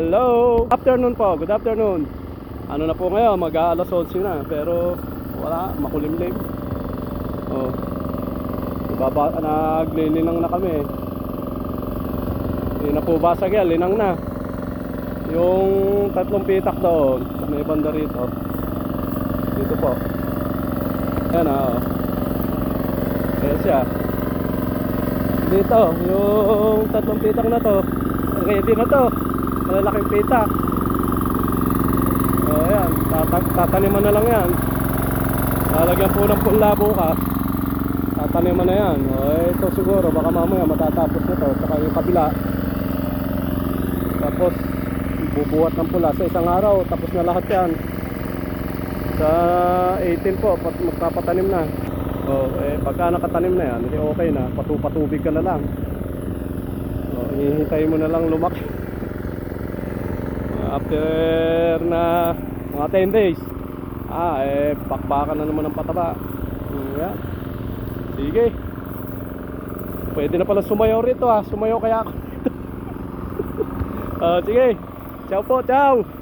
Hello! Afternoon po, good afternoon. Ano na po ngayon, mag alas 11 na, pero wala, makulimlim. Oh. Ibaba, naglilinang na kami. Hindi na po basag yan, linang na. Yung tatlong pitak doon, sa may banda rito. Dito po. Yan ah. oh. Ayan siya. Dito, yung tatlong pitak na to, ready na to. Malalaking pitak. O ayan, tata- tataniman na lang yan. Lalagyan po ng punla bukas. Tataniman na yan. O ito siguro, baka mamaya matatapos na to. Saka yung kabila. Tapos, bubuhat ng pula sa isang araw. Tapos na lahat yan. Sa 18 po, pat- magpapatanim na. O, eh, pagka nakatanim na yan, eh, okay na. Patupatubig ka na lang. O, ihintay mo na lang lumaki. After na mga 10 days, ah, eh, bakbakan na naman ng pataba. Mm, yan. Sige. Pwede na pala sumayaw rito ah. Sumayaw kaya ako. Ah, sige. Ciao po, ciao.